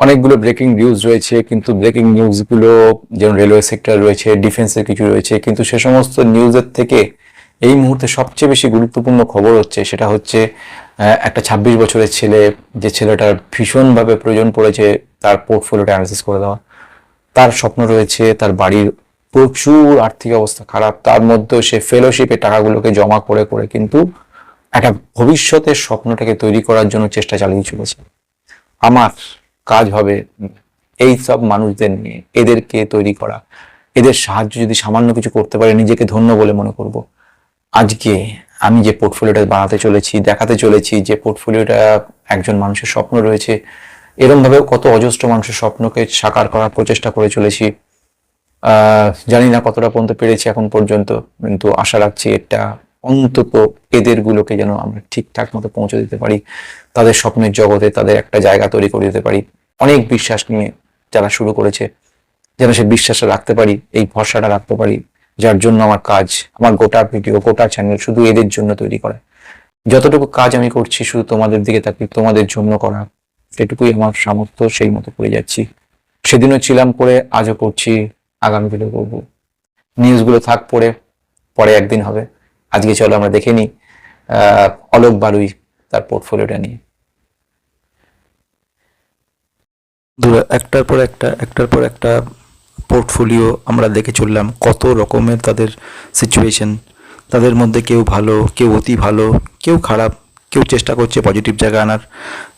অনেকগুলো breaking news রয়েছে, কিন্তু ব্রেকিং নিউজগুলো যেমন রেলওয়ে সেক্টর রয়েছে ডিফেন্সের কিছু রয়েছে, কিন্তু সে সমস্ত নিউজের থেকে এই মুহূর্তে সবচেয়ে বেশি গুরুত্বপূর্ণ খবর হচ্ছে, সেটা হচ্ছে একটা ছাব্বিশ বছরের ছেলে, যে ছেলেটার ভীষণভাবে প্রয়োজন পড়েছে তার পোর্টফোলিওটা অ্যানালিসিস করে দেওয়া। তার স্বপ্ন রয়েছে, তার বাড়ির প্রচুর আর্থিক অবস্থা খারাপ, তার মধ্যেও সে ফেলোশিপে টাকাগুলোকে জমা করে করে কিন্তু একটা ভবিষ্যতের স্বপ্নটাকে তৈরি করার জন্য চেষ্টা চালিয়ে চলেছে। আমার কাজ হবে। এই সব মানুষদের নিয়ে, এদেরকে তৈরি করা। এদের সাহায্য যদি সামান্য কিছু করতে পারে, নিজেকে ধন্য বলে মনে করব। আজকে আমি যে পোর্টফোলিওটা বানাতে চলেছি, দেখাতে চলেছি, যে পোর্টফোলিওটা একজন মানুষের স্বপ্ন রয়েছে এরম ভাবে কত অজস্র মানুষের স্বপ্নকে সাকার করার প্রচেষ্টা করে চলেছি। জানি না কতটা পর্যন্ত পেরেছি এখন পর্যন্ত, কিন্তু আশা রাখছি এটা অন্তত এদের গুলোকে যেন আমরা ঠিকঠাক মতো পৌঁছে দিতে পারি, তাদের স্বপ্নের জগতে তাদের একটা জায়গা তৈরি করে দিতে পারি। অনেক বিশ্বাস নিয়ে যারা শুরু করেছে, যেন সে বিশ্বাসটা রাখতে পারি, এই ভরসাটা রাখতে পারি, যার জন্য আমার কাজ, আমার গোটা ভিডিও, গোটা চ্যানেল শুধু এদের জন্য তৈরি করা। যতটুকু কাজ আমি করছি শুধু তোমাদের দিকে তাকিয়ে, তোমাদের জন্য করা, সেটুকুই আমার সামর্থ্য, সেই মতো করে যাচ্ছি। সেদিনও ছিলাম করে আজও করছি, আগামী দিনে করব। নিউজগুলো থাক পরে পরে একদিন হবে। আজকে চলো আমরা দেখে নিই অলোক বারুই তার পোর্টফোলিওটা নিয়ে। একটার পর একটা, একটার পর একটা পোর্টফোলিও আমরা দেখে চললাম কত রকমের তাদের সিচুয়েশন তাদের মধ্যে কেউ ভালো, কেউ অতি ভালো, কেউ খারাপ, কেউ চেষ্টা করছে পজিটিভ জায়গা আনার।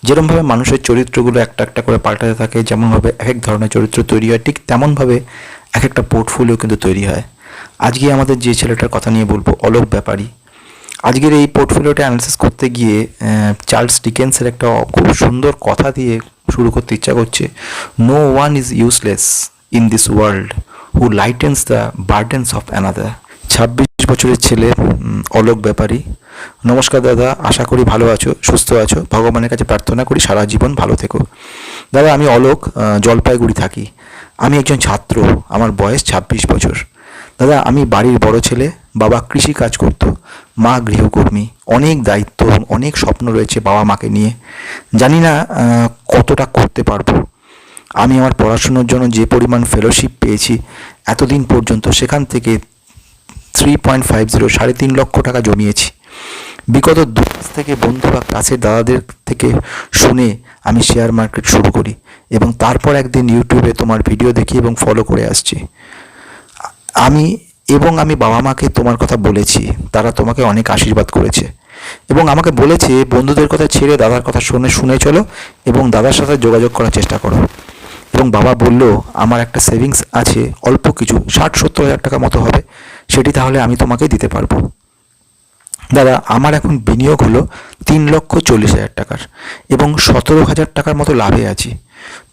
যেরমভাবে মানুষের চরিত্রগুলো একটা একটা করে পাল্টাতে থাকে, যেমনভাবে এক এক ধরনের চরিত্র তৈরি হয়, ঠিক তেমনভাবে এক একটা পোর্টফোলিও কিন্তু তৈরি হয়। আজকে আমাদের যে ছেলেটার কথা নিয়ে বলব, অলোক ব্যাপারী। আজকের এই পোর্টফোলিওটা অ্যানালিসিস করতে গিয়ে চার্লস ডিকেন্সের একটা খুব সুন্দর কথা দিয়ে শুরু করতে ইচ্ছা করছে। No one is useless in this world who lightens the burdens of another ছাব্বিশ বছরের ছেলে অলোক ব্যাপারী। নমস্কার দাদা, আশা করি ভালো আছো, সুস্থ আছো। ভগবানের কাছে প্রার্থনা করি সারা জীবন ভালো থেকো। দাদা, আমি অলোক জলপাইগুড়ি থাকি। আমি একজন ছাত্র, আমার বয়স ছাব্বিশ বছর। দাদা, আমি বাড়ির বড় ছেলে, বাবা কৃষি কাজ করত, মা গৃহকর্মী, অনেক দায়িত্ব অনেক স্বপ্ন রয়েছে বাবা মাকে নিয়ে। জানি না কতটা করতে পারব। আমি আমার পড়াশুনোর জন্য যে পরিমাণ ফেলোশিপ পেয়েছি, এতদিন পর্যন্ত সেখান থেকে থ্রি পয়েন্ট ফাইভ জিরো সাড়ে তিন লক্ষ টাকা জমিয়েছি। বিগত দু মাস থেকে বন্ধু বা কাছের দাদাদের থেকে শুনে আমি শেয়ার মার্কেট শুরু করি এবং তারপর একদিন ইউটিউবে তোমার ভিডিও দেখি এবং ফলো করে আসছি। আমি এবং আমি বাবা মাকে তোমার কথা বলেছি, তারা তোমাকে অনেক আশীর্বাদ করেছে। এবং আমাকে বলেছে, বন্ধুদের কথা ছেড়ে দাদার কথা শুনে শুনে চলো এবং দাদার সাথে যোগাযোগ করার চেষ্টা করো। এবং বাবা বলল, আমার একটা সেভিংস আছে, অল্প কিছু, ষাট, সত্তর হাজার টাকা মতো হবে, সেটি তাহলে আমি তোমাকে দিতে পারব। দাদা, আমার এখন বিনিয়োগ হলো তিন লক্ষ চল্লিশ হাজার টাকার এবং সতেরো হাজার টাকার মতো লাভে আছি।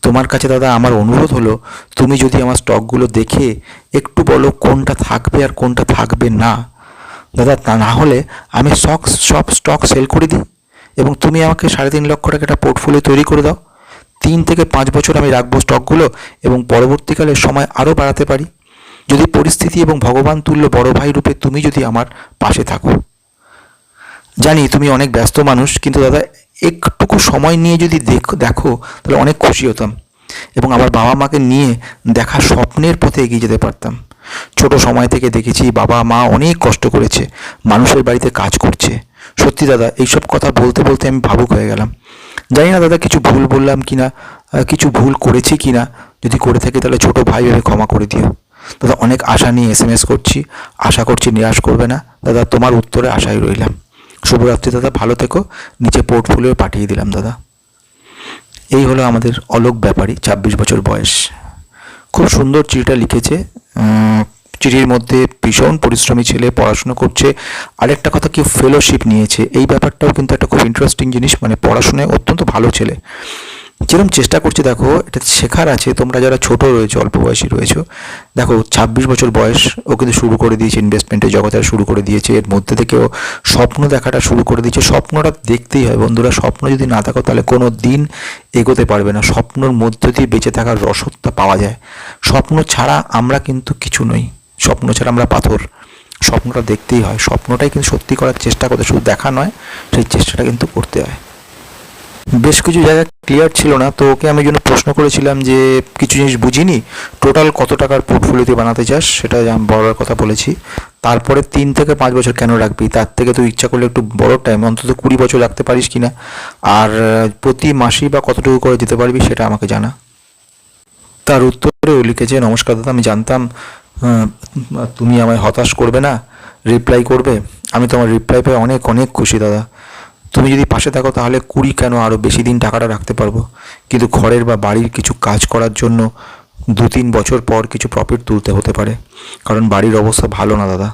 তোমার কাছে দাদা আমার অনুরোধ হলো, তুমি যদি আমার স্টকগুলো দেখে একটু বলো কোনটা থাকবে আর কোনটা থাকবে না। দাদা, তা না হলে আমি সব সব স্টক সেল করে দিই এবং তুমি আমাকে সাড়ে তিন লক্ষ টাকা একটা পোর্টফোলিও তৈরি করে দাও। তিন থেকে পাঁচ বছর আমি রাখব স্টকগুলো এবং পরবর্তীকালে সময় আরও বাড়াতে পারি। যদি পরিস্থিতি এবং ভগবান তুল্য বড় ভাই রূপে তুমি যদি আমার পাশে থাকো। জানি তুমি অনেক ব্যস্ত মানুষ, কিন্তু দাদা একটুকু সময় নিয়ে যদি দেখো তাহলে অনেক খুশি হতাম। এবং আমার বাবা মাকে নিয়ে দেখা স্বপ্নের পথে এগিয়ে যেতে পারতাম। ছোট সময় থেকে দেখেছি বাবা মা অনেক কষ্ট করেছে, মানুষের বাড়িতে কাজ করছে। সত্যি দাদা, এইসব কথা বলতে বলতে আমি ভাবুক হয়ে গেলাম। জানি না দাদা, কিছু ভুল বললাম কি না কিছু ভুল করেছি কি না যদি করে থাকি তাহলে ছোট ভাই ভেবে ক্ষমা করে দিও। দাদা, অনেক আশা নিয়ে এস করছি। আশা করছি নিরাশ করবে না। দাদা, তোমার উত্তরে আশায় রইলাম। শুভরাত্রি দাদা, ভালো থেকো। নিচে পোর্টফোলিও পাঠিয়ে দিলাম দাদা। এই হলো আমাদের অলোক ব্যাপারী, ছাব্বিশ বছর বয়স। খুব সুন্দর চিঠিটা লিখেছে। চিঠির মধ্যে ভীষণ পরিশ্রমী ছেলে, পড়াশুনো করছে। আরেকটা কথা কি ফেলোশিপ নিয়েছে। এই ব্যাপারটাও কিন্তু একটা খুব ইন্টারেস্টিং জিনিস মানে পড়াশোনায় অত্যন্ত ভালো ছেলে। যেরকম চেষ্টা করছে, দেখো, এটা শেখার আছে। তোমরা যারা ছোট রয়েছো, অল্প বয়সী রয়েছো, দেখো, ছাব্বিশ বছর বয়স ও কিন্তু শুরু করে দিয়েছে ইনভেস্টমেন্টের জগতে শুরু করে দিয়েছে। এর মধ্যে থেকেও স্বপ্ন দেখাটা শুরু করে দিয়েছে। স্বপ্নটা দেখতেই হয়, বন্ধুরা। স্বপ্ন যদি না থাকো, তাহলে কোনো দিন এগোতে পারবে না। স্বপ্নর মধ্য দিয়ে বেঁচে থাকার রসদটা পাওয়া যায়। স্বপ্ন ছাড়া আমরা কিন্তু কিছু নই। স্বপ্ন ছাড়া আমরা পাথর। স্বপ্নটা দেখতেই হয়। স্বপ্নটাই কিন্তু সত্যি করার চেষ্টা করতে, শুধু দেখা নয়, সেই চেষ্টাটা কিন্তু করতে হয়। বেশ কিছু জায়গা ক্লিয়ার ছিল না, তো ওকে আমি জন্য প্রশ্ন করেছিলাম যে কিছু জিনিস বুঝিনি টোটাল কত টাকার পোর্টফোলিওতে বানাতে চাস সেটা আমি বলার কথা বলেছি। তারপরে তিন থেকে পাঁচ বছর কেন রাখবি? তার থেকে তুই ইচ্ছা করলে একটু বড় টাইম অন্তত কুড়ি বছর রাখতে পারিস কিনা? আর প্রতি মাসেই বা কতটুকু করে দিতে পারবি সেটা আমাকে জানা। তার উত্তরে ও লিখেছে, নমস্কার দাদা, আমি জানতাম তুমি আমায় হতাশ করবে না রিপ্লাই করবে। আমি তোমার রিপ্লাই পেয়ে অনেক অনেক খুশি দাদা। তুমি যদি পাশে থাকো, তাহলে কুড়ি কেন আরও বেশি দিন টাকাটা রাখতে পারব? কিন্তু ঘরের বা বাড়ির কিছু কাজ করার জন্য দু তিন বছর পর কিছু প্রফিট তুলতে হতে পারে। কারণ বাড়ির অবস্থা ভালো না, দাদা।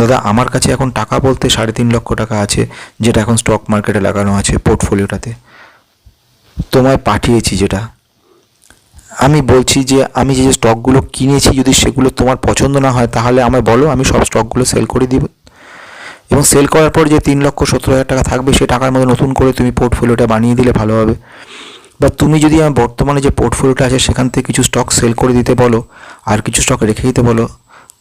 দাদা, আমার কাছে এখন টাকা বলতে সাড়ে তিন লক্ষ টাকা আছে, যেটা এখন স্টক মার্কেটে লাগানো আছে পোর্টফোলিওটাতে তোমায় পাঠিয়েছি যেটা। আমি বলছি যে, আমি যে স্টকগুলো কিনেছি, যদি সেগুলো তোমার পছন্দ না হয়, তাহলে আমায় বলো, আমি সব স্টকগুলো সেল করে দিব। এবং সেল করার পর যে তিন লক্ষ সত্তর হাজার টাকা থাকবে, সেই টাকার মধ্যে নতুন করে তুমি পোর্টফোলিওটা বানিয়ে দিলে ভালো হবে। বা তুমি যদি আমার বর্তমানে যে পোর্টফোলিওটা আছে, সেখান থেকে কিছু স্টক সেল করে দিতে বলো, আর কিছু স্টক রেখে দিতে বলো,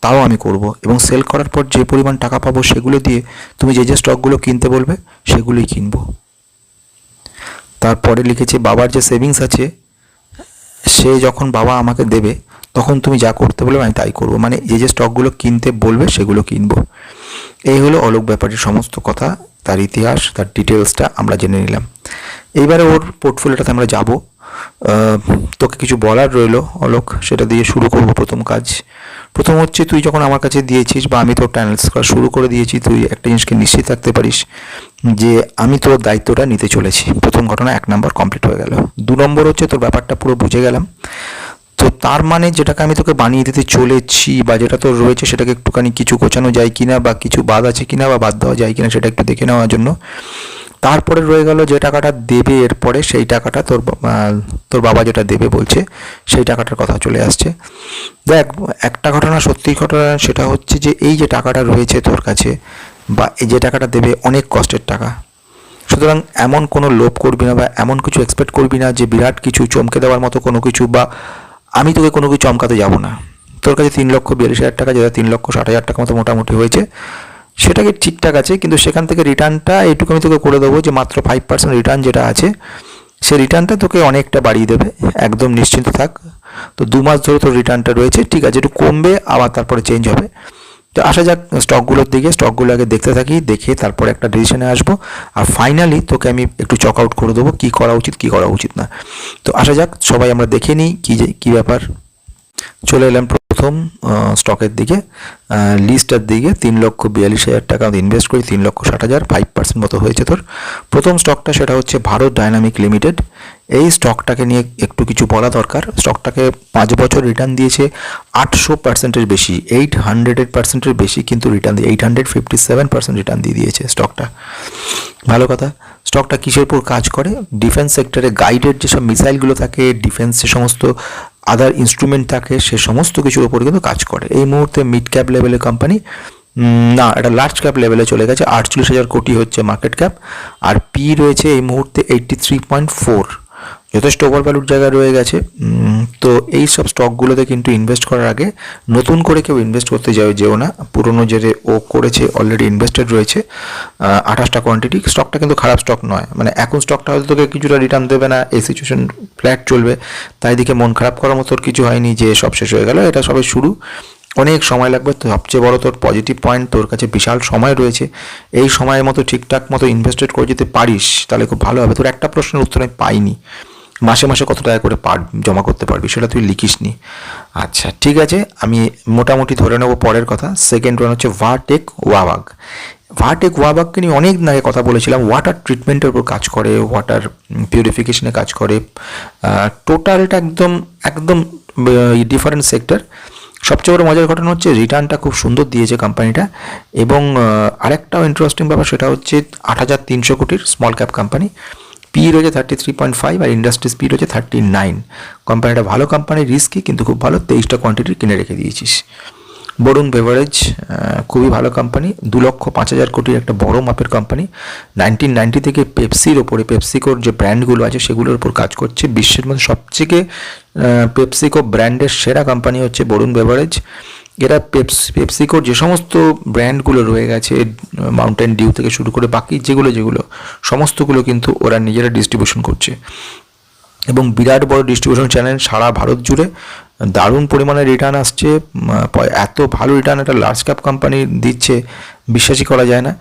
তাও আমি করব। এবং সেল করার পর যে পরিমাণ টাকা পাবো, সেগুলো দিয়ে তুমি যে যে স্টকগুলো কিনতে বলবে, সেগুলোই কিনবো। তারপরে লিখেছি, বাবার যে সেভিংস আছে, সে যখন বাবা আমাকে দেবে, তখন তুমি যা করতে বলবে, আমি তাই করব। মানে যে যে স্টকগুলো কিনতে বলবে, সেগুলো কিনবো। এই হলো অলোক ব্যাপারীর সমস্ত কথা, তার ইতিহাস, তার ডিটেলসটা আমরা জেনে নিলাম। এইবারে ওর পোর্টফোলিওটাতে আমরা যাব। তোকে কিছু বলার রইল, অলোক, সেটা দিয়ে শুরু করব প্রথম কাজ। প্রথম হচ্ছে, তুই যখন আমার কাছে দিয়েছিস বা আমি তোর অ্যানালিসিস করা শুরু করে দিয়েছি, তুই একটা জিনিসকে নিশ্চিত থাকতে পারিস যে আমি তোর দায়িত্বটা নিতে চলেছি। প্রথম ঘটনা এক নম্বর কমপ্লিট হয়ে গেল। দু নম্বর হচ্ছে, তোর ব্যাপারটা পুরো বুঝে গেলাম। তো তার মানে যেটাকে আমি তোকে বানিয়ে দিতে চলেছি বা যেটা তোর রয়েছে সেটাকে একটুখানি কিছু গোছানো যায় কিনা বা কিছু বাদ আছে কিনা বা বাদ দেওয়া যায় কিনা সেটা একটু দেখে নেওয়ার জন্য। তারপরে রয়ে গেল যে টাকাটা দেবে এরপরে সেই টাকাটা তোর তোর বাবা যেটা দেবে বলছে, সেই টাকাটার কথা চলে আসছে। দেখ, একটা ঘটনা সত্যি ঘটনা সেটা হচ্ছে যে এই যে টাকাটা রয়েছে তোর কাছে বা এই যে টাকাটা দেবে অনেক কষ্টের টাকা। সুতরাং এমন কোনো লোভ করবি না বা এমন কিছু এক্সপেক্ট করবি না যে বিরাট কিছু চমকে দেওয়ার মতো কোনো কিছু বা আমি তোকে কোনো কিছু চমকাতে যাব না। তোর কাছে তিন লক্ষ বিয়াল্লিশ হাজার টাকা, যেটা তিন লক্ষ ষাট হাজার টাকা মতো মোটামুটি হয়েছে, সেটাকে ঠিকঠাক আছে, কিন্তু সেখান থেকে রিটার্নটা এটুকু আমি তোকে করে দেবো যে মাত্র ফাইভ পার্সেন্ট রিটার্ন যেটা আছে, সে রিটার্নটা তোকে অনেকটা বাড়িয়ে দেবে, একদম নিশ্চিন্ত থাক। তো দু মাস ধরে তোর রিটার্নটা রয়েছে, ঠিক আছে, একটু কমবে, আবার তারপরে চেঞ্জ হবে। তো আসা যাক স্টকগুলোর দিকে, স্টকগুলো আগে দেখতে থাকি, দেখে তারপরে একটা ডিসিশনে আসব। আর ফাইনালি তোকে আমি একটু চক আউট করে দেবো, কী করা উচিত, কী করা উচিত না। তো আসা যাক, সবাই আমরা দেখে নিই কী যে, কী ব্যাপার। চলে এলাম প্রথম স্টকের দিকে লিস্টার দিকে তিন লক্ষ বিয়াল্লিশ হাজার টাকা ইনভেস্ট করি, তিন লক্ষ ষাট হাজার ফাইভ পার্সেন্ট মতো হয়েছে তোর। প্রথম স্টকটা সেটা হচ্ছে ভারত ডায়নামিক লিমিটেড এই স্টকটাকে নিয়ে একটু কিছু বলা দরকার। স্টকটাকে পাঁচ বছর রিটার্ন দিয়েছে, আটশো পার্সেন্টের বেশি এইট হান্ড্রেডের পার্সেন্টের বেশি কিন্তু রিটার্ন দিয়ে eight hundred fifty seven percent return দিয়ে দিয়েছে স্টকটা ভালো কথা স্টকটা কিসের উপর কাজ করে? ডিফেন্স সেক্টরে গাইডেড যেসব মিসাইলগুলো থাকে ডিফেন্স যে সমস্ত আদার ইনস্ট্রুমেন্ট থাকে, সে সমস্ত কিছুর উপর কিন্তু কাজ করে। এই মুহূর্তে মিড ক্যাপ লেভেলের কোম্পানি না, এটা লার্জ ক্যাপ লেভেলে চলে গেছে। আটচল্লিশ হাজার কোটি হচ্ছে মার্কেট ক্যাপ আর পি রয়েছে এই মুহূর্তে এইটটি থ্রি পয়েন্ট ফোর যথেষ্ট ওভার ভ্যালুর জায়গায় রয়ে গেছে। তো এই সব স্টকগুলোতে কিন্তু ইনভেস্ট করার আগে নতুন করে কেউ ইনভেস্ট করতে যাও যেও না। পুরনো যে ও করেছে অলরেডি ইনভেস্টেড রয়েছে। আঠাশটা কোয়ান্টিটি স্টকটা কিন্তু খারাপ স্টক নয়। মানে এখন স্টকটা হয়তো তোকে কিছুটা রিটার্ন দেবে না, এই সিচুয়েশন ফ্ল্যাট চলবে। তাই দিকে মন খারাপ করার মতো কিছু হয়নি যে সব শেষ হয়ে গেল, এটা সবে শুরু। অনেক সময় লাগবে, তো সবচেয়ে বড় তোর পজিটিভ পয়েন্ট তোর কাছে বিশাল সময় রয়েছে। এই সময়ের মতো ঠিকঠাক মতো ইনভেস্টেড করে যেতে পারিস, তাহলে খুব ভালো হবে। তোর একটা প্রশ্নের উত্তর আমি পাইনি। মাসে মাসে কত টাকা করে পার জমা করতে পারবি সেটা তুই লিখিসনি। আচ্ছা ঠিক আছে, আমি মোটামুটি ধরে নেব পরের কথা। সেকেন্ড ওয়ান হচ্ছে ভাটেক ওয়াবাগ ভাটেক ওয়াবাগকে নিয়ে অনেক দিন আগে কথা বলেছিলাম। ওয়াটার ট্রিটমেন্টের উপর কাজ করে ওয়াটার পিউরিফিকেশনে কাজ করে। টোটালটা একদম একদম ডিফারেন্ট সেক্টর সবচেয়ে বড় মজার ঘটনা হচ্ছে রিটার্নটা খুব সুন্দর দিয়েছে কোম্পানিটা এবং আরেকটাও ইন্টারেস্টিং ব্যাপার, সেটা হচ্ছে আট হাজার তিনশো কোটির স্মল ক্যাপ কোম্পানি পি রয়েছে থার্টি থ্রি পয়েন্ট ফাইভ আর ইন্ডাস্ট্রি স্পিড রয়েছে থার্টি নাইন কোম্পানিটা ভালো কোম্পানি রিস্কি কিন্তু খুব ভালো, তেইশটা কোয়ান্টিটি কিনে রেখে দিয়েছিস। বরুণ বেভারেজ খুবই ভালো কোম্পানি দু লক্ষ পাঁচ হাজার কোটির একটা বড় মাপের কোম্পানি নাইনটিন নাইনটি থেকে পেপসির ওপরে পেপসিকোর যে ব্র্যান্ডগুলো আছে, সেগুলোর উপর কাজ করছে। বিশ্বের মধ্যে সবথেকে পেপসিকো ব্র্যান্ডের সেরা কোম্পানি হচ্ছে বরুণ বেভারেজ এরা পেপসি পেপসিকোর যে সমস্ত ব্র্যান্ডগুলো রয়ে গেছে মাউন্টেন ডিউ থেকে শুরু করে বাকি যেগুলো যেগুলো, সমস্তগুলো কিন্তু ওরা নিজেরা ডিস্ট্রিবিউশন করছে। এবং বিরাট বড় ডিস্ট্রিবিউশন চ্যানেল সারা ভারত জুড়ে দারুণ পরিমাণে রিটার্ন আসছে এত ভালো রিটার্ন একটা লার্জ ক্যাপ কোম্পানি দিচ্ছে, বিশ্বাসই করা যায় না।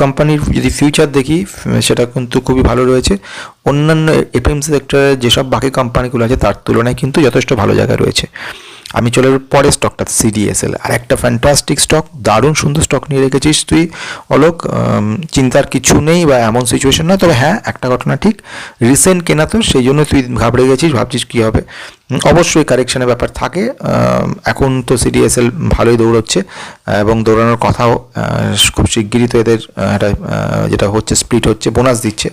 কোম্পানির যদি ফিউচার দেখি সেটা কিন্তু খুবই ভালো রয়েছে। অন্যান্য এপিএমসি সেক্টরে যেসব বাকি কোম্পানিগুলো আছে, তার তুলনায় কিন্তু যথেষ্ট ভালো জায়গায় রয়েছে। আমি চলে যাব পরের স্টকটা সিডিএসএল আর একটা ফ্যান্টাস্টিক স্টক দারুণ সুন্দর স্টক নিয়ে রেখেছিস তুই, অলোক। চিন্তার কিছু নেই বা এমন সিচুয়েশন নয়, তবে হ্যাঁ একটা ঘটনা ঠিক। রিসেন্ট কেনা তো, সেই জন্য তুই ঘাবড়ে গেছিস, ভাবছিস কী হবে। অবশ্যই কারেকশনের ব্যাপার থাকে। এখন তো সিডিএসএল ভালোই দৌড়চ্ছে এবং দৌড়ানোর কথাও খুব শিগগিরই তো এদের একটা যেটা হচ্ছে স্প্লিট হচ্ছে বোনাস দিচ্ছে।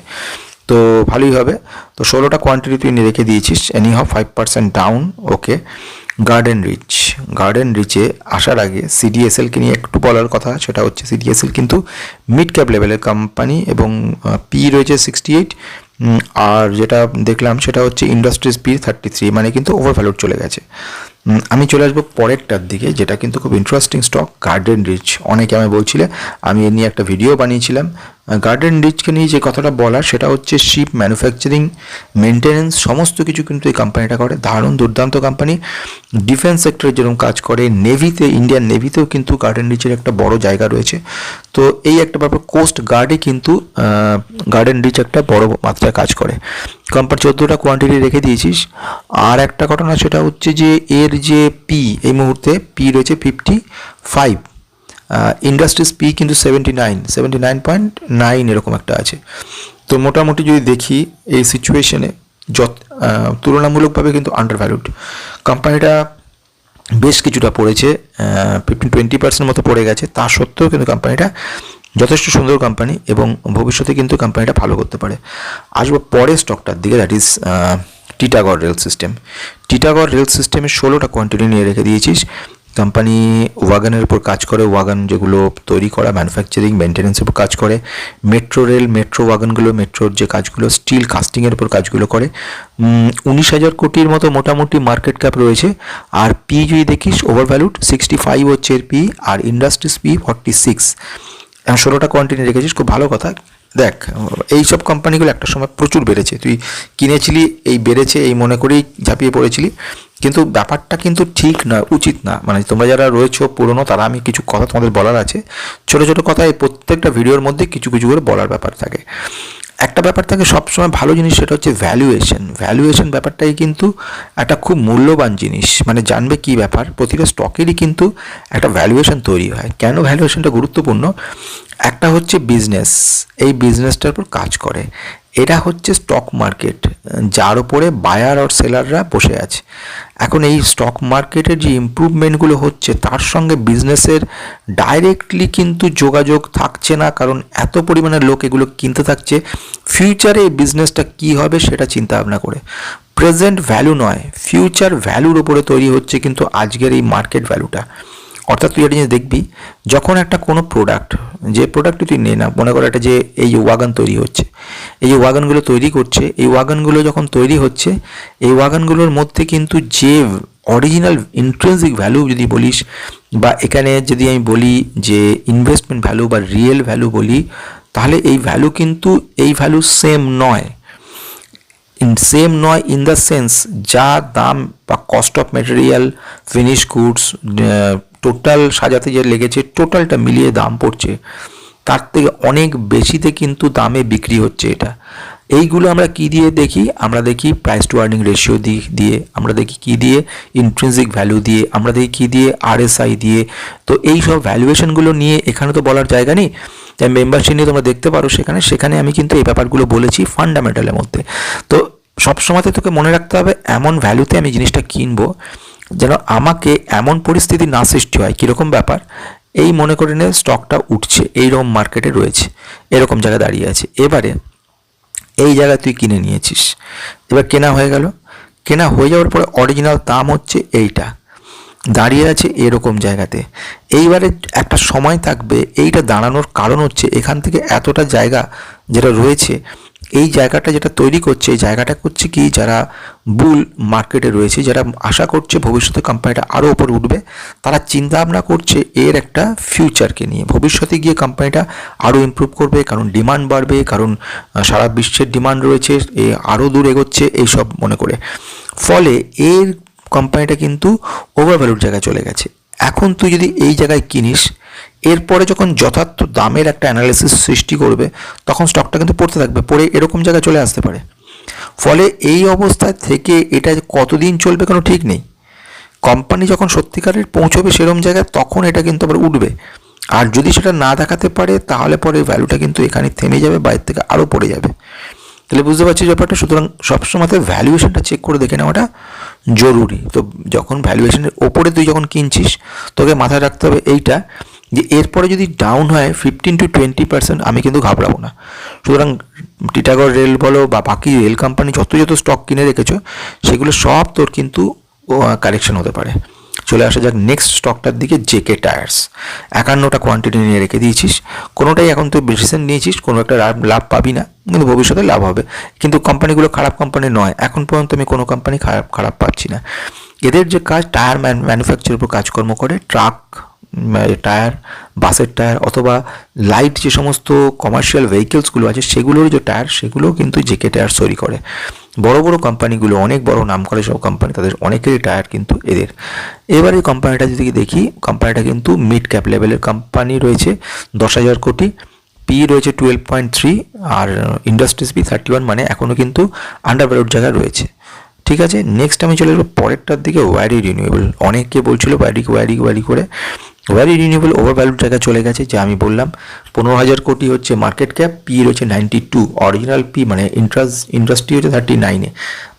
তো ভালোই হবে। তো ষোলোটা কোয়ান্টিটি তুই রেখে দিয়েছিস anyhow five percent down okay garden reach garden রিচে আসার আগে সিডিএসএলকে নিয়ে একটু বলার কথা, সেটা হচ্ছে সিডিএসএল কিন্তু মিড ক্যাপ লেভেলের কোম্পানি এবং পি রয়েছে সিক্সটি এইট আর যেটা দেখলাম সেটা হচ্ছে ইন্ডাস্ট্রিজ পি থার্টি থ্রি মানে কিন্তু ওভার ভ্যালুড চলে গেছে। আমি চলে আসব পরেরটার দিকে, যেটা কিন্তু খুব ইন্টারেস্টিং স্টক গার্ডেন রিচ অনেকে আমি বলছিলে, আমি এ নিয়ে একটা ভিডিও বানিয়েছিলাম গার্ডেন রিচকে নিয়ে যে কথাটা বলার, সেটা হচ্ছে শিপ ম্যানুফ্যাকচারিং মেনটেনেন্স সমস্ত কিছু কিন্তু এই কোম্পানিটা করে। দারুণ দুর্দান্ত কোম্পানি ডিফেন্স সেক্টরে যেরকম কাজ করে নেভিতে ইন্ডিয়ান নেভিতেও কিন্তু গার্ডেন রিচের একটা বড় জায়গা রয়েছে। তো এই একটা ব্যাপার কোস্ট গার্ডে কিন্তু গার্ডেন রিচ একটা বড় মাত্রায় কাজ করে। কোম্পানি চোদ্দোটা কোয়ান্টিটি রেখে দিয়েছিস। আর একটা ঘটনা সেটা হচ্ছে যে, এর যে পি এই মুহূর্তে পি রয়েছে ফিফটি ফাইভ ইন্ডাস্ট্রিজ পি কিন্তু seventy nine seventy nine point nine এরকম একটা আছে। তো মোটামুটি যদি দেখি এই সিচুয়েশনে যত তুলনামূলকভাবে কিন্তু আন্ডার ভ্যালুড কোম্পানিটা বেশ কিছুটা পড়েছে ফিফটিন টোয়েন্টি পার্সেন্ট মতো পড়ে গেছে। তা সত্ত্বেও কিন্তু কোম্পানিটা যথেষ্ট সুন্দর কোম্পানি এবং ভবিষ্যতে কিন্তু কোম্পানিটা ভালো করতে পারে। আসব পরের স্টকটার দিকে that is Titagarh rail system Titagarh rail সিস্টেমে ষোলোটা কোয়ান্টিটি নিয়ে রেখে দিয়েছিস। কোম্পানি ওয়াগানের উপর কাজ করে ওয়াগান যেগুলো তৈরি করা ম্যানুফ্যাকচারিং মেনটেন্যান্সের উপর কাজ করে মেট্রো রেল মেট্রো ওয়াগানগুলো মেট্রোর যে কাজগুলো স্টিল কাস্টিংয়ের উপর কাজগুলো করে। উনিশ হাজার কোটির মতো মোটামুটি মার্কেট ক্যাপ রয়েছে। আর পি যদি দেখিস ওভার ভ্যালুড সিক্সটি ফাইভ হচ্ছে এর পি আর ইন্ডাস্ট্রিজ পি ফর্টি সিক্স ষোলোটা কোয়ান্টিটি রেখেছিস, খুব ভালো কথা। দেখ, এই সব কোম্পানিগুলো একটা সময় প্রচুর বেড়েছে। তুই কিনেছিলি, এই বেড়েছে, এই মনে করেই ঝাঁপিয়ে পড়েছিলি। কিন্তু ব্যাপারটা কিন্তু ঠিক না উচিত না। মানে তোমরা যারা রয়েছো পুরনো, তারা আমি কিছু কথা তোমাদের বলার আছে। ছোটো ছোটো কথা এই প্রত্যেকটা ভিডিওর মধ্যে কিছু কিছু করে বলার ব্যাপার থাকে। একটা ব্যাপার থাকে সবসময় ভালো জিনিস, সেটা হচ্ছে ভ্যালুয়েশন ভ্যালুয়েশন ব্যাপারটাই কিন্তু একটা খুব মূল্যবান জিনিস। মানে জানবে কি ব্যাপার? প্রতিটা স্টকেরই কিন্তু একটা ভ্যালুয়েশন তৈরি হয়। কেন ভ্যালুয়েশনটা গুরুত্বপূর্ণ? একটা হচ্ছে বিজনেস এই বিজনেসটার উপর কাজ করে। এটা হচ্ছে স্টক মার্কেট যার উপরে বায়ার আর সেলাররা বসে আছে। এখন এই স্টক মার্কেটের যে ইম্প্রুভমেন্টগুলো হচ্ছে, তার সঙ্গে বিজনেসের ডাইরেক্টলি কিন্তু যোগাযোগ থাকছে না, কারণ এত পরিমাণে লোক এগুলো কিনতে থাকছে। ফিউচারে এই বিজনেসটা কী হবে সেটা চিন্তা ভাবনা করে। প্রেজেন্ট ভ্যালু নয় ফিউচার ভ্যালুর উপরে তৈরি হচ্ছে কিন্তু আজকের এই মার্কেট ভ্যালুটা অর্থাৎ তুই একটা জিনিস দেখবি, যখন একটা কোনো প্রোডাক্ট যে প্রোডাক্টটি তুই নে না, মনে কর একটা যে এই যে ওয়াগান তৈরি হচ্ছে, এই যে ওয়াগানগুলো তৈরি করছে, এই ওয়াগানগুলো যখন তৈরি হচ্ছে, এই ওয়াগানগুলোর মধ্যে কিন্তু যে অরিজিনাল ইন্ট্রেন্সিক ভ্যালু যদি বলিস, বা এখানে যদি আমি বলি যে ইনভেস্টমেন্ট ভ্যালু বা রিয়েল ভ্যালু বলি, তাহলে এই ভ্যালু কিন্তু এই ভ্যালু সেম নয়। সেম নয় ইন দ্য সেন্স যা দাম বা cost of material finish goods total সাজাতে যে লেগেছে, টোটালটা মিলিয়ে দাম পড়ছে। তার থেকে অনেক বেশিতে কিন্তু দামে বিক্রি হচ্ছে এটা। এইগুলো আমরা কি দিয়ে দেখি? আমরা দেখি প্রাইস টু আর্নিং রেশিও দিয়ে, আমরা দেখি কি দিয়ে? ইন্ট্রেন্সিক ভ্যালু দিয়ে, আমরা দেখি কি দিয়ে? আরএসআই দিয়ে। তো এই সব ভ্যালুয়েশনগুলো নিয়ে এখানে তো বলার জায়গা নেই। তাই মেম্বারশিপ নিয়ে তোমরা দেখতে পারো সেখানে সেখানে আমি কিন্তু এই ব্যাপারগুলো বলেছি ফান্ডামেন্টালের মধ্যে। তো সবসময়তে তোকে মনে রাখতে হবে, এমন ভ্যালুতে আমি জিনিসটা কিনবো যেন আমাকে এমন পরিস্থিতি না সৃষ্টি হয়। কীরকম ব্যাপার? এই মনে করে নে স্টকটা উঠছে, এইরকম মার্কেটে রয়েছে, এরকম জায়গায় দাঁড়িয়ে আছে। এবারে এই জায়গায় তুই কিনে নিয়েছিস। এবার কেনা হয়ে গেল। কেনা হয়ে যাওয়ার পরে অরিজিনাল দাম হচ্ছে এইটা। দাঁড়িয়ে আছে এরকম জায়গাতে। এইবারে একটা সময় থাকবে, এইটা দাঁড়ানোর কারণ হচ্ছে এখান থেকে এতটা জায়গা যেটা রয়েছে এই জায়গাটা যেটা তৈরি করছে, এই জায়গাটা করছে কি, যারা বুল মার্কেটে রয়েছে, যারা আশা করছে ভবিষ্যতে কোম্পানিটা আরও উপরে উঠবে, তারা চিন্তা ভাবনা করছে এর একটা ফিউচারকে নিয়ে। ভবিষ্যতে গিয়ে কোম্পানিটা আরও ইমপ্রুভ করবে, কারণ ডিমান্ড বাড়বে, কারণ সারা বিশ্বের ডিমান্ড রয়েছে, এ আরও দূর এগোচ্ছে এইসব মনে করে। ফলে এর কোম্পানিটা কিন্তু ওভার ভ্যালুর জায়গায় চলে গেছে। এখন তুই যদি এই জায়গায় কিনিস এরপরে যখন যথার্থ দামের একটা অ্যানালিসিস সৃষ্টি করবে, তখন স্টকটা কিন্তু পড়তে থাকবে, পড়ে এরকম জায়গায় চলে আসতে পারে। ফলে এই অবস্থায় থেকে এটা কতদিন চলবে কোনো ঠিক নেই। কোম্পানি যখন সত্যিকারের পৌঁছবে সেরম জায়গায়, তখন এটা কিন্তু আবার উঠবে। আর যদি সেটা না দেখাতে পারে, তাহলে পরে ভ্যালুটা কিন্তু এখানে থেমে যাবে, বাইরে থেকে আরও পড়ে যাবে। তাহলে বুঝতে পারছি ব্যাপারটা? সুতরাং সবসময় ভ্যালুয়েশনটা চেক করে দেখে নেওয়াটা জরুরি। তো যখন ভ্যালুয়েশনের ওপরে তুই যখন কিনছিস, তোকে মাথায় রাখতে হবে এইটা যে এরপরে যদি ডাউন হয় ফিফটিন টু টোয়েন্টি পার্সেন্ট আমি কিন্তু ঘাবড়াবো না। সুতরাং টিটাগড় রেল বলো বা বাকি রেল কোম্পানি যত যত স্টক কিনে রেখেছো, সেগুলো সব তোর কিন্তু কারেকশন হতে পারে। চলে আসা যাক নেক্সট স্টকটার দিকে জেকে টায়ার্স একান্নটা কোয়ান্টিটি নিয়ে রেখে দিয়েছিস। কোনোটাই এখন তুই রিসেন্ট নিয়েছিস, কোনো একটা লাভ লাভ পাবি না। কিন্তু ভবিষ্যতে লাভ হবে। কিন্তু কোম্পানিগুলো খারাপ কোম্পানি নয়। এখন পর্যন্ত আমি কোনো কোম্পানি খারাপ খারাপ পাচ্ছি না। এদের যে কাজ টায়ার ম্যানুফ্যাকচারের উপর কাজকর্ম করে ট্রাক টায়ার, বাসের টায়ার অথবা লাইট যে সমস্ত কমার্শিয়াল ভেহিকেলসগুলো আছে, সেগুলোর যে টায়ার, সেগুলো কিন্তু জেকে টায়ার তৈরি করে। বড় বড় কোম্পানিগুলো অনেক বড় নাম করে সব কোম্পানি তাদের অনেকেরই টায়ার কিন্তু এদের। এবার এই কোম্পানিটা যদি দেখি কোম্পানিটা কিন্তু মিড ক্যাপ লেভেলের কোম্পানি রয়েছে, দশ হাজার কোটি। পি রয়েছে টুয়েলভ পয়েন্ট থ্রি আর ইন্ডাস্ট্রিজ পি থার্টি ওয়ান মানে এখনও কিন্তু আন্ডার জায়গায় রয়েছে। ঠিক আছে? নেক্সট আমি চলে যাব পরেরটার দিকে ওয়ারি রিনিউয়েবল অনেকে বলছিল ওয়ারি ওয়ারি ওয়ারি করে। ওয়ারি রিনিউয়েবল ওভার ভ্যালুড জায়গায় চলে গেছে, যে আমি বললাম। পনেরো হাজার কোটি হচ্ছে মার্কেট ক্যাপ পি রয়েছে নাইনটি টু অরিজিনাল পি মানে ইন্ট্রাস ইন্ডাস্ট্রি হচ্ছে থার্টি নাইনে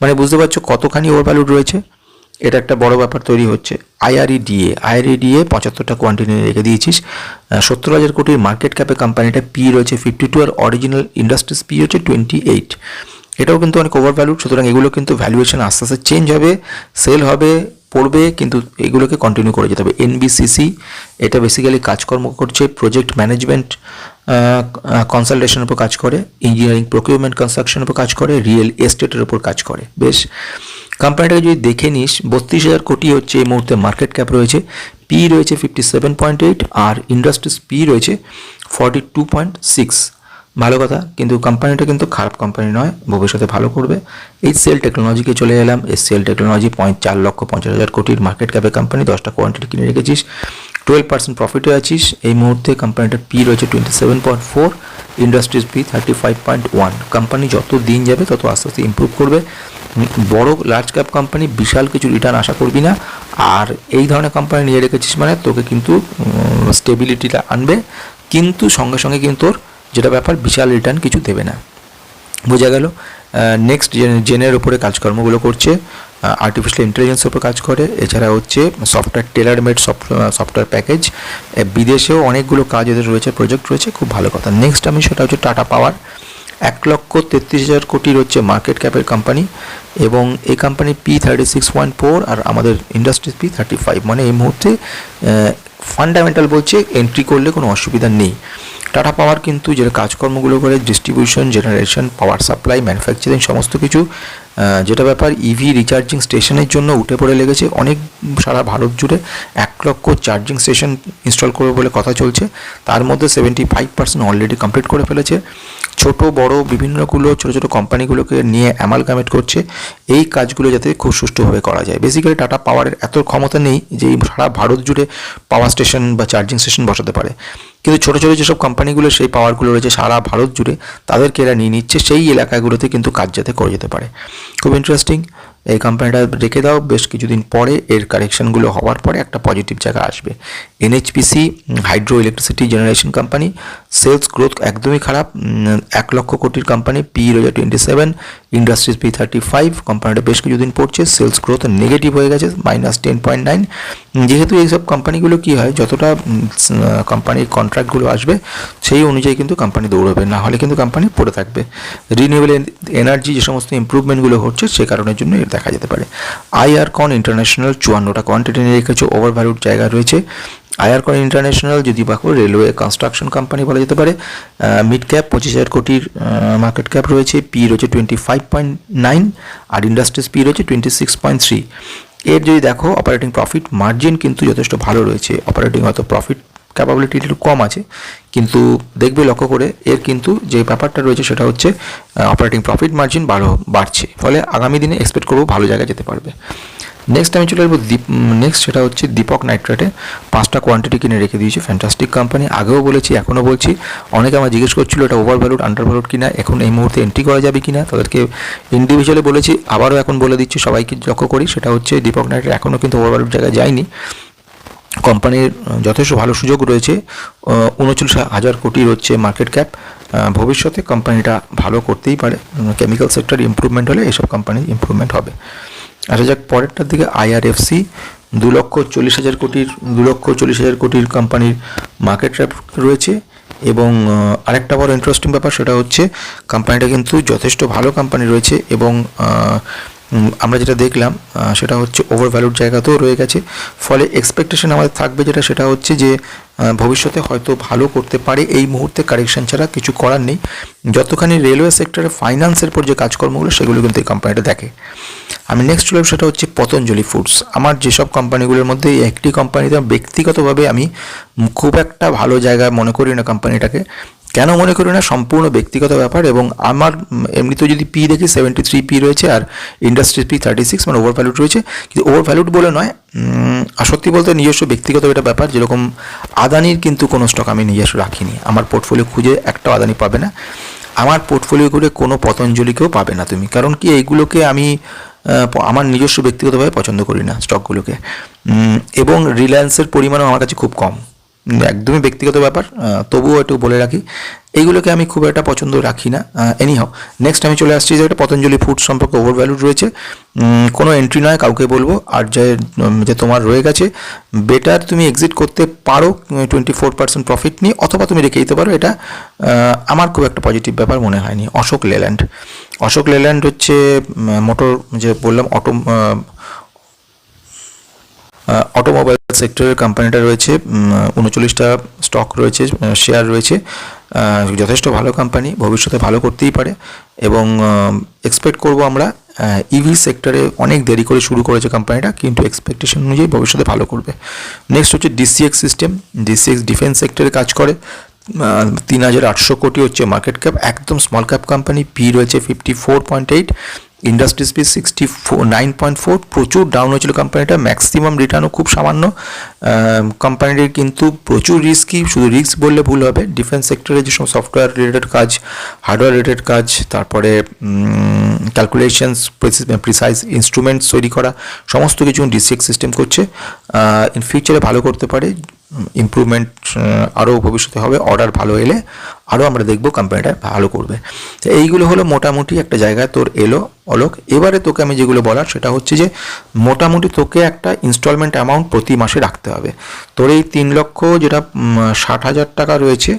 মানে বুঝতে পারছ কতখানি ওভার ভ্যালুড রয়েছে? এটা একটা বড় ব্যাপার তৈরি হচ্ছে। আইআরইডিএ আইআরইডিএ পঁচাত্তরটা কোয়ান্টিটি রেখে দিয়েছিস। সত্তর হাজার কোটির মার্কেট ক্যাপে কোম্পানিটা পি রয়েছে ফিফটি টু আর অরিজিনাল ইন্ডাস্ট্রিজ পি হচ্ছে টোয়েন্টি এইট এটাও কিন্তু অনেক ওভার ভ্যালুড সুতরাং এগুলো কিন্তু ভ্যালুয়েশন আস্তে আস্তে চেঞ্জ হবে সেল হবে পড়বে, কিন্তু এগুলোকে কন্টিনিউ করে যেতে হবে। এনবিসিসি এটা বেসিক্যালি কাজকর্ম করছে প্রজেক্ট ম্যানেজমেন্ট কনসালটেশনের উপর কাজ করে ইঞ্জিনিয়ারিং প্রকিউরমেন্ট কনস্ট্রাকশনের উপর কাজ করে রিয়েল এস্টেটের উপর কাজ করে। বেশ। কোম্পানিটাকে যদি দেখে নিস, বত্রিশ হাজার কোটি হচ্ছে এই মুহূর্তে মার্কেট ক্যাপ রয়েছে। পি রয়েছে ফিফটি সেভেন পয়েন্ট এইট আর ইন্ডাস্ট্রিজ পি রয়েছে ফর্টি টু পয়েন্ট সিক্স ভালো কথা, কিন্তু কোম্পানিটা কিন্তু খারাপ কোম্পানি নয়, ভবিষ্যতে ভালো করবে। এই সেল টেকনোলজিকে চলে এলাম, এই সেল টেকনোলজি পয়েন্ট চার লক্ষ পঞ্চাশ হাজার কোটির মার্কেট ক্যাপে কোম্পানি দশটা কোয়ান্টিটি কিনে রেখেছিস। টুয়েলভ পার্সেন্ট প্রফিটে আছিস। এই মুহূর্তে কোম্পানিটার পি রয়েছে twenty seven point four industries P thirty five point one company যত দিন যাবে, তত আস্তে আস্তে ইম্প্রুভ করবে। বড় লার্জ ক্যাপ কোম্পানি বিশাল কিছু রিটার্ন আশা করবি না। আর এই ধরনের কোম্পানি নিয়ে রেখেছিস মানে তোকে কিন্তু স্টেবিলিটিটা আনবে। কিন্তু সঙ্গে সঙ্গে কিন্তু তোর যেটা ব্যাপার, বিশাল রিটার্ন কিছু দেবে না। বোঝা গেল নেক্সট জেনের উপরে কাজকর্মগুলো করছে আর্টিফিশিয়াল ইন্টেলিজেন্সের উপর কাজ করে, এছাড়া হচ্ছে software tailor made software package বিদেশেও অনেকগুলো কাজ এদের রয়েছে প্রজেক্ট রয়েছে, খুব ভালো কথা। নেক্সট আমি সেটা হচ্ছে টাটা পাওয়ার এক লক্ষ তেত্রিশ হাজার কোটির হচ্ছে মার্কেট ক্যাপের কোম্পানি এবং এই company P thirty six point four আর আমাদের ইন্ডাস্ট্রিজ পি থার্টি ফাইভ মানে এই মুহূর্তে ফান্ডামেন্টাল বলছে এন্ট্রি করলে কোনো অসুবিধা নেই। টাটা পাওয়ার কিন্তু যেটা কাজকর্মগুলো করে distribution generation power supply manufacturing সমস্ত কিছু যেটা ব্যাপার ইভি রিচার্জিং স্টেশনের জন্য উঠে পড়ে লেগেছে। অনেক সারা ভারত জুড়ে এক লক্ষ চার্জিং স্টেশন ইনস্টল করবে বলে কথা চলছে। তার মধ্যে seventy five percent already complete করে ফেলেছে। ছোট, বড় বিভিন্নগুলো, ছোট ছোট কোম্পানিগুলোকে নিয়ে অ্যামালগামেট করছে। এই কাজগুলো যাতে খুব সুষ্ঠুভাবে করা যায়। বেসিক্যালি টাটা পাওয়ারের এত ক্ষমতা নেই যে সারা ভারত জুড়ে পাওয়ার স্টেশন বা চার্জিং স্টেশন বসাতে পারে। কিন্তু ছোটো ছোটো যেসব কোম্পানিগুলো সেই পাওয়ারগুলো রয়েছে সারা ভারত জুড়ে, তাদেরকে এরা নিয়ে নিচ্ছে, সেই এলাকাগুলোতে কিন্তু কাজ যাতে করে যেতে পারে। খুব ইন্টারেস্টিং এই কোম্পানিটা রেখে দাও, বেশ কিছুদিন পরে এর কারেকশনগুলো হওয়ার পরে একটা পজিটিভ জায়গা আসবে। NHPC hydro electricity generation company sales growth একদমই খারাপ এক লক্ষ কোটির কোম্পানি পি রয়েছে twenty seven industries P thirty five কোম্পানিটা বেশ কিছুদিন পড়ছে সেলস গ্রোথ নেগেটিভ হয়ে গেছে মাইনাস টেন পয়েন্ট নাইন যেহেতু এইসব কোম্পানিগুলো কী হয়, যতটা কোম্পানির কন্ট্রাক্টগুলো আসবে, সেই অনুযায়ী কিন্তু কোম্পানি দৌড়বে, না হলে কিন্তু কোম্পানি পড়ে থাকবে। রিনিউয়েবল এনার্জি যে সমস্ত ইম্প্রুভমেন্টগুলো হচ্ছে, সে কারণের জন্য এর দেখা যেতে পারে। আইআর কন ইন্টারন্যাশনাল চুয়ান্নটা কোয়ান্টিটি নিয়ে রেখেছে ওভার ভ্যালুড জায়গা রয়েছে। আয়ার কর ইন্টারন্যাশনাল যদি দেখো রেলওয়ে কনস্ট্রাকশন কোম্পানি বলা যেতে পারে মিড ক্যাপ পঁচিশ হাজার কোটির মার্কেট ক্যাপ রয়েছে পি রয়েছে টোয়েন্টি ফাইভ পয়েন্ট নাইন আর ইন্ডাস্ট্রিজ পি রয়েছে টোয়েন্টি সিক্স পয়েন্ট থ্রি এর যদি দেখো অপারেটিং প্রফিট মার্জিন কিন্তু যথেষ্ট ভালো রয়েছে। অপারেটিং হয়তো প্রফিট ক্যাপাবিলিটি একটু কম আছে। কিন্তু দেখবে লক্ষ্য করে এর কিন্তু যে ব্যাপারটা রয়েছে সেটা হচ্ছে অপারেটিং প্রফিট মার্জিন ভালো বাড়ছে। ফলে আগামী দিনে এক্সপেক্ট করব ভালো জায়গায় যেতে পারবে। নেক্সট আমি চলে আসব দীপ নেক্সট সেটা হচ্ছে দীপক নাইট্রেটে পাঁচটা কোয়ান্টিটি কিনে রেখে দিয়েছে। ফ্যান্টাস্টিক কোম্পানি আগেও বলেছি, এখনও বলছি। অনেকে আমার জিজ্ঞেস করছিল, এটা ওভার ভ্যালুড আন্ডার ভ্যালুড কিনা, এখন এই মুহূর্তে এন্ট্রি করা যাবে কিনা? তাদেরকে ইন্ডিভিজুয়ালি বলেছি, আবারও এখন বলে দিচ্ছি, সবাইকে লক্ষ্য করি, সেটা হচ্ছে দীপক নাইট্রেট এখনও কিন্তু ওভার ভ্যালুড জায়গায় যায়নি। কোম্পানির যথেষ্ট ভালো সুযোগ রয়েছে। উনচল্লিশ হাজার কোটির হচ্ছে মার্কেট ক্যাপ ভবিষ্যতে কোম্পানিটা ভালো করতেই পারে। কেমিক্যাল সেক্টর ইমপ্রুভমেন্ট হলে এসব কোম্পানির ইমপ্রুভমেন্ট হবে। আসা যাক, পরেরটার দিকে আইআরএফসি দু লক্ষ চল্লিশ হাজার কোটির, দু লক্ষ চল্লিশ হাজার কোটির কোম্পানির মার্কেট ক্যাপ রয়েছে। এবং আরেকটা বড় ইন্টারেস্টিং ব্যাপার সেটা হচ্ছে, কোম্পানিটা কিন্তু যথেষ্ট ভালো কোম্পানি রয়েছে। এবং আমরা যেটা দেখলাম সেটা হচ্ছে ওভার ভ্যালুড জায়গাতেও রয়ে গেছে। ফলে এক্সপেকটেশন আমাদের থাকবে যেটা, সেটা হচ্ছে যে ভবিষ্যতে হয়তো ভালো করতে পারে এই মুহূর্তে কারেকশন ছাড়া কিছু করার নেই। যতখানি রেলওয়ে সেক্টরে ফাইন্যান্সের পর যে কাজকর্মগুলো, সেগুলো কিন্তু এই কোম্পানিটা দেখে। আমি নেক্সট চলে সেটা হচ্ছে পতঞ্জলি ফুডস আমার যেসব কোম্পানিগুলোর মধ্যে একটি কোম্পানিতে ব্যক্তিগতভাবে আমি খুব একটা ভালো জায়গায় মনে করি না কোম্পানিটাকে কেন মনে করি না, সম্পূর্ণ ব্যক্তিগত ব্যাপার এবং আমার, এমনিতেও যদি পি দেখি সেভেন্টি থ্রি পি রয়েছে আর ইন্ডাস্ট্রি পি থার্টি সিক্স মানে ওভার ভ্যালুড রয়েছে, কিন্তু ওভার ভ্যালুড বলে নয় আর সত্যি বলতে নিজস্ব ব্যক্তিগত এটা ব্যাপার, যেরকম আদানির কিন্তু কোনো স্টক আমি নিজস্ব রাখিনি। আমার পোর্টফোলিও খুঁজে একটাও আদানি পাবে না। আমার পোর্টফোলিও করে কোনো পতঞ্জলিকেও পাবে না তুমি। কারণ কি, এইগুলোকে আমি আমার নিজস্ব ব্যক্তিগতভাবে পছন্দ করি না স্টকগুলোকে এবং রিলায়েন্সের পরিমাণও আমার কাছে খুব কম। একদমই ব্যক্তিগত ব্যাপার তবুও একটু বলে রাখি। এইগুলোকে আমি খুব একটা পছন্দ রাখি না। এনি হাও নেক্সট আমি চলে আসছি যে একটা পতঞ্জলি ফুড সম্পর্কে ওভার ভ্যালুড রয়েছে কোনো এন্ট্রি নয়, কাউকে বলব। আর যে যে তোমার রয়ে গেছে বেটার তুমি এক্সিট করতে পারো টোয়েন্টি ফোর পার্সেন্ট প্রফিট নিয়ে, অথবা তুমি রেখে দিতে পারো। এটা আমার খুব একটা পজিটিভ ব্যাপার মনে হয়নি। অশোক লেল্যান্ড। অশোক লেল্যান্ড হচ্ছে মোটর যে বললাম অটো অটোমোবাইল সেক্টরের কোম্পানিটা রয়েছে উনচল্লিশটা স্টক রয়েছে শেয়ার রয়েছে যথেষ্ট ভালো কোম্পানি ভবিষ্যতে ভালো করতেই পারে এবং এক্সপেক্ট করব আমরা ইভি সেক্টরে অনেক দেরি করে শুরু করেছে কোম্পানিটা কিন্তু এক্সপেকটেশন অনুযায়ী ভবিষ্যতে ভালো করবে। নেক্সট হচ্ছে ডিসিএক্স সিস্টেম ডিসিএক্স ডিফেন্স সেক্টরে কাজ করে তিন হাজার আটশো কোটি হচ্ছে মার্কেট ক্যাপ একদম স্মল ক্যাপ কোম্পানি পি রয়েছে fifty four point eight industries P sixty four nine point four প্রচুর ডাউন হয়েছিল কোম্পানিটা ম্যাক্সিমাম রিটার্নও খুব সামান্য। কোম্পানিটির কিন্তু প্রচুর রিস্কই শুধু রিস্ক বললে ভুল হবে। ডিফেন্স সেক্টরে যেসব সফটওয়্যার রিলেটেড কাজ হার্ডওয়্যার রিলেটেড কাজ, তারপরে ক্যালকুলেশনস প্রিসাইজ ইনস্ট্রুমেন্টস তৈরি করা, সমস্ত কিছু ডিসিএক্স সিস্টেম করছে। ইন ফিউচারে ভালো করতে পারে। ইমপ্রুভমেন্ট আরও ভবিষ্যতে হবে। অর্ডার ভালো এলে আরও আমরা দেখব কোম্পানিটা ভালো করবে। তো এইগুলো হলো মোটামুটি একটা জায়গায় তোর এলো, অলোক। এবারে তোকে আমি যেগুলো বলার, সেটা হচ্ছে যে মোটামুটি তোকে একটা ইনস্টলমেন্ট অ্যামাউন্ট প্রতি মাসে রাখতে হবে। তোর এই তিন লক্ষ যেটা ষাট হাজার টাকা রয়েছে,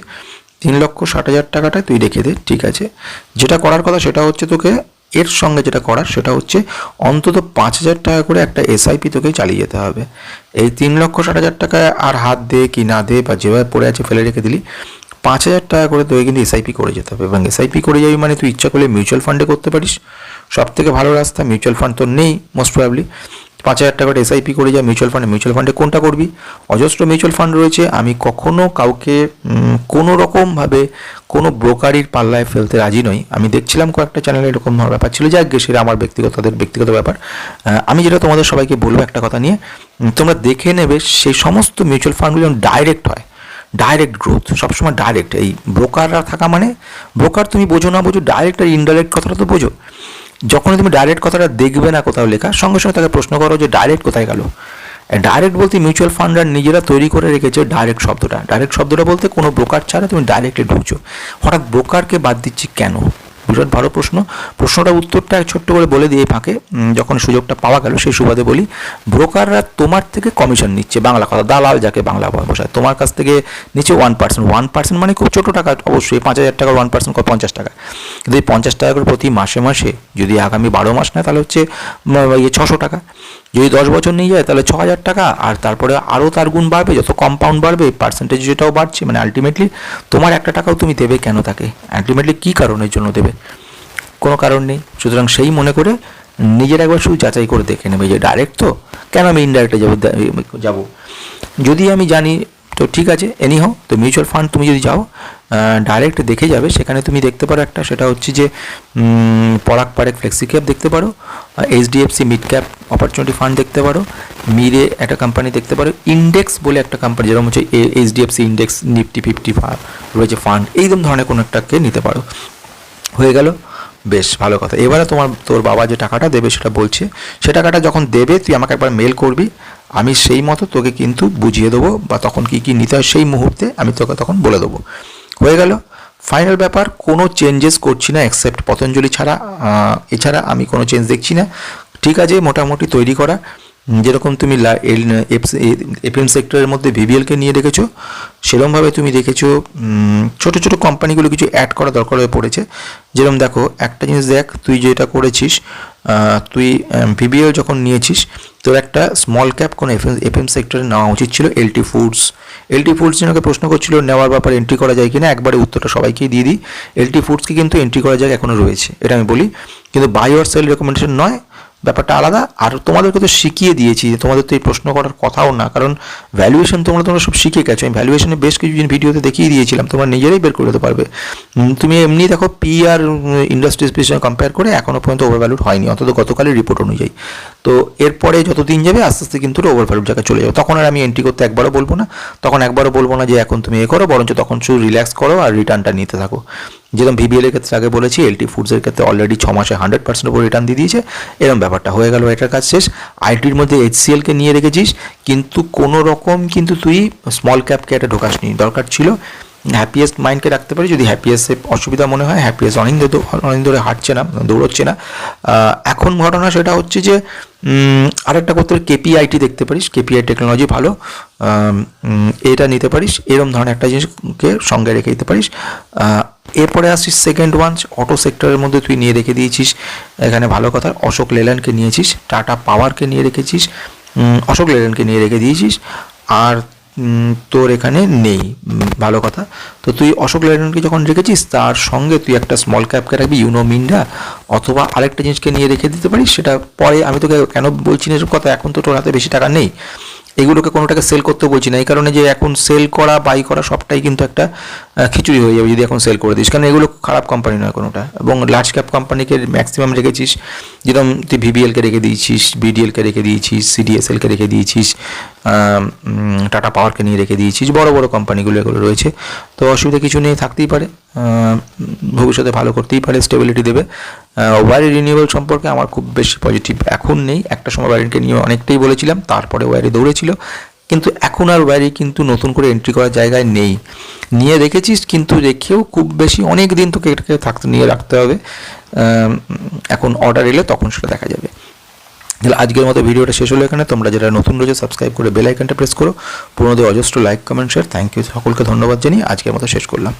তিন লক্ষ ষাট হাজার টাকাটা তুই রেখে দে, ঠিক আছে? যেটা করার কথা সেটা হচ্ছে তোকে, এর সঙ্গে যেটা করার সেটা হচ্ছে অন্তত পাঁচ হাজার টাকা করে একটা এসআইপি তোকে চালিয়ে যেতে হবে। এই তিন লক্ষ ষাট হাজার টাকায় আর হাত দে কি না দে বা যেভাবে পড়ে আছে ফেলে রেখে দিলি, পাঁচ হাজার টাকা করে তোকে কিন্তু এসআইপি করে যেতে হবে। এবং এসআইপি করে যাবি মানে তুই ইচ্ছা করলে মিউচুয়াল ফান্ডে করতে পারিস। সব থেকে ভালো রাস্তা মিউচুয়াল ফান্ড তোর নেই মোস্ট প্রবাবলি পাঁচ হাজার টাকা এসআইপি করে যা মিউচুয়াল ফান্ডে মিউচুয়াল ফান্ডে কোনটা করবি? অজস্র মিউচুয়াল ফান্ড রয়েছে। আমি কখনো কাউকে কোনো রকমভাবে কোনো ব্রোকারির পাল্লায় ফেলতে রাজি নই। আমি দেখছিলাম কয়েকটা চ্যানেলে এরকম ব্যাপার ছিল। যাক সেটা আমার ব্যক্তিগত, তাদের ব্যক্তিগত ব্যাপার। আমি যেটা তোমাদের সবাইকে বলব একটা কথা নিয়ে তোমরা দেখে নেবে সেই সমস্ত মিউচুয়াল ফান্ডগুলো যেমন ডাইরেক্ট হয়। ডাইরেক্ট গ্রোথ সবসময় ডাইরেক্ট এই ব্রোকাররা থাকা মানে ব্রোকার তুমি বোঝো না বোঝো ডাইরেক্ট আর ইনডাইরেক্ট কথাটা তো বোঝো। যখনই তুমি ডাইরেক্ট কথাটা দেখবে না কোথাও লেখা, সঙ্গে সঙ্গে তাকে প্রশ্ন করো যে ডাইরেক্ট কোথায় গেল। ডাইরেক্ট বলতে মিউচুয়াল ফান্ডরা নিজেরা তৈরি করে রেখেছে ডাইরেক্ট শব্দটা। ডাইরেক্ট শব্দটা বলতে কোনো ব্রোকার ছাড়া তুমি ডাইরেক্টলি ঢুকছো। হঠাৎ ব্রোকারকে বাদ দিচ্ছি কেন? বিরাট ভালো প্রশ্ন। প্রশ্নটা উত্তরটা এক ছোট্ট করে বলে দিয়ে ফাঁকে। যখন সুযোগটা পাওয়া গেল, সেই সুবাদে বলি, ব্রোকাররা তোমার থেকে কমিশন নিচ্ছে বাংলা কথা। দালাল যাকে বাংলা ভাষায়। তোমার কাছ থেকে নিচ্ছে ওয়ান পার্সেন্ট ওয়ান পার্সেন্ট মানে খুব ছোটো টাকা, অবশ্যই। পাঁচ হাজার টাকার ওয়ান পার্সেন্ট পঞ্চাশ টাকা। কিন্তু এই পঞ্চাশ টাকা করে প্রতি মাসে মাসে যদি আগামী বারো মাস নেয়, তাহলে হচ্ছে ইয়ে ছশো টাকা। যদি দশ বছর নিয়ে যায়, তাহলে ছ হাজার টাকা। আর তারপরে আরও তার গুণ বাড়বে, যত কম্পাউন্ড বাড়বে পার্সেন্টেজ যেটাও বাড়ছে মানে আলটিমেটলি তোমার একটা টাকাও তুমি দেবে কেন তাকে? আলটিমেটলি কী কারণের জন্য দেবে? কোনো কারণ নেই। সুতরাং সেই মনে করে নিজের একবার শুধু যাচাই করে দেখে নেবে যে ডাইরেক্ট তো? কেন আমি ইনডাইরেক্টে যাব? যাব? যদি আমি জানি তো ঠিক আছে এনি হো তো মিউচুয়াল ফান্ড তুমি যদি যাও ডাইরেক্ট দেখে যাবে, সেখানে তুমি দেখতে পারো একটা, সেটা হচ্ছে যে পরাগ পারেক ফ্লেক্সি ক্যাপ দেখতে পারো HDFC mid cap opportunity fund দেখতে পারো মিরে একটা কোম্পানি দেখতে পারো ইন্ডেক্স বলে একটা কোম্পানি যেরকম হচ্ছে এইচডিএফসি ইন্ডেক্স নিফটি ফিফটি রয়েছে ফান্ড এইরকম ধরনের কোনো একটাকে নিতে পারো। হয়ে গেল, বেশ ভালো কথা। এবারে তোমার, তোর বাবা যে টাকাটা দেবে সেটা বলছে, সে টাকাটা যখন দেবে, তুই আমাকে একবার মেল করবি আমি সেই মতো তোকে কিন্তু বুঝিয়ে দেবো বা তখন কি কি নিতে হয় সেই মুহূর্তে আমি তোকে তখন বলে দেবো। হয়ে গেল। ফাইনাল ব্যাপার, কোনো চেঞ্জেস করছি না অ্যাকসেপ্ট পতঞ্জলি ছাড়া। এছাড়া আমি কোনো চেঞ্জ দেখছি না। ঠিক আছে, মোটামুটি তৈরি করা। যেরকম তুমি এফএম সেক্টরের মধ্যে ভিবিএলকে নিয়ে রেখেছো সেরকমভাবে তুমি দেখেছ ছোট ছোট কোম্পানিগুলো কিছু অ্যাড করা দরকার হয়ে পড়েছে। যেরকম দেখো, একটা জিনিস দেখ, তুই যেটা করেছিস তুই বিবিএল যখন নিয়েছিস, তোর একটা স্মল ক্যাপ কোনো এফ এম সেক্টরে নেওয়া উচিত ছিল এলটি ফুডস এলটি ফুডস যেন প্রশ্ন করছিল, নেওয়ার ব্যাপারে এন্ট্রি করা যায় কিনা, একবারে উত্তরটা সবাইকেই দিয়ে দিই। এলটি ফুডসকে কিন্তু এন্ট্রি করা যায় এখনও রয়েছে, এটা আমি বলি। কিন্তু বাই অর সেল রেকমেন্ডেশন নয় ব্যাপারটা আলাদা। আর তোমাদেরকে তো শিখিয়ে দিয়েছি যে তোমাদের তো এই প্রশ্ন করার কথাও না, কারণ ভ্যালুয়েশন তোমরা তোমরা সব শিখে গেছো। আমি ভ্যালুয়েশনে বেশ কিছু ভিডিওতে দেখিয়ে দিয়েছিলাম, তোমরা নিজেরাই বের করে দিতে পারবে। তুমি এমনি দেখো পি আর ইন্ডাস্ট্রিজ পিছনে কম্পেয়ার করে এখনও পর্যন্ত ওভার ভ্যালুড হয়নি, অন্তত গতকালের রিপোর্ট অনুযায়ী। তো এরপরে যত দিন যাবে আস্তে আস্তে কিন্তু ওভার ভ্যালুড জায়গায় চলে যাবে। তখন আর আমি এন্ট্রি করতে একবারও বলব না। তখন একবারও বলব না যে এখন তুমি এ করো, বরঞ্চ তখন শুধু রিল্যাক্স করো আর রিটার্নটা নিতে থাকো। যেরকম ভিবিএল এর ক্ষেত্রে আগে বলেছি এলটি ফুডসের ক্ষেত্রে অলরেডি ছ মাসে হান্ড্রেড পার্সেন্ট উপর রিটার্ন দিয়ে দিয়েছে। এরকম ব্যাপারটা হয়ে গেল এটার কাজ শেষ। আইটির মধ্যে এইচসিএলকে নিয়ে রেখেছিস, কিন্তু কোনো রকম কিন্তু তুই স্মল ক্যাপকে এটা ঢোকাসনি দরকার ছিল হ্যাপিয়েস্ট মাইন্ডকে রাখতে পারি যদি হ্যাপিয়েস্টে অসুবিধা মনে হয় হ্যাপিয়েস্ট অনেক অনেক ধরে হাঁটছে না, দৌড়চ্ছে না। এখন ঘটনা সেটা হচ্ছে যে আরেকটা করতে পারি কেপিআইটি দেখতে পারিস। কেপিআই টেকনোলজি ভালো এটা নিতে পারিস। এরম ধরনের একটা জিনিসকে সঙ্গে রেখে দিতে পারিস। এরপরে আসছিস সেকেন্ড ওয়ান অটো সেক্টরের মধ্যে তুই নিয়ে রেখে দিয়েছিস। এখানে ভালো কথা, অশোক লেল্যান্ডকে নিয়েছিস, টাটা পাওয়ারকে নিয়ে রেখেছিস অশোক লেল্যান্ডকে নিয়ে রেখে দিয়েছিস, আর তোর এখানে নেই ভালো কথা। তো তুই অশোক লেল্যান্ডকে যখন রেখেছিস, তার সঙ্গে তুই একটা স্মল ক্যাপকে রাখবি ইউনো মিন্ডা অথবা আরেকটা জিনিসকে নিয়ে রেখে দিতে পারিস, সেটা পরে আমি তোকে কেন বলছি না কথা, এখন তো তোর হাতে বেশি টাকা নেই। এগুলোকে কোনোটাকে সেল করতে বলছি না। এই কারণে যে এখন সেল করা বাই করা সবটাই কিন্তু একটা খিচুড়ি হয়ে যাবে যদি এখন সেল করে দিস। কারণ এগুলো খারাপ কোম্পানি নয় কোনোটা। এবং লার্জ ক্যাপ কোম্পানিকে ম্যাক্সিমাম রেখেছিস যেরকম তুই ভিবিএলকে রেখে দিয়েছিস বিডিএলকে রেখে দিয়েছিস সিডিএসএলকে রেখে দিয়েছিস টাটা পাওয়ারকে নিয়ে রেখে দিয়েছিস, বড় বড় কোম্পানিগুলো এগুলো রয়েছে। তো অসুবিধা কিছু নেই, থাকতেই পারে ভবিষ্যতে ভালো করতেই পারে স্টেবিলিটি দেবে। ওয়ারি রিনিউয়েবল সম্পর্কে আমার খুব বেশি পজিটিভ এখন নেই। একটা সময় ওয়ারিকে নিয়ে অনেকটাই বলেছিলাম তারপরে ওয়ারি দৌড়েছিল। কিন্তু এখন আর ওয়ারি কিন্তু নতুন করে এন্ট্রি করার জায়গায় নেই। নিয়ে রেখেছিস কিন্তু রেখেও খুব বেশি, অনেক দিন তোকে এটাকে থাকতে, নিয়ে রাখতে হবে। এখন অর্ডার এলে তখন সেটা দেখা যাবে। তাহলে আজকের মতো ভিডিওটা শেষ হলো এখানে। তোমরা যারা নতুন রয়েছে সাবস্ক্রাইব করে বেল আইকনটা প্রেস করো। পুরোনো অজস্র like comment share thank you সকলকে ধন্যবাদ জানিয়ে আজকের মতো শেষ করলাম।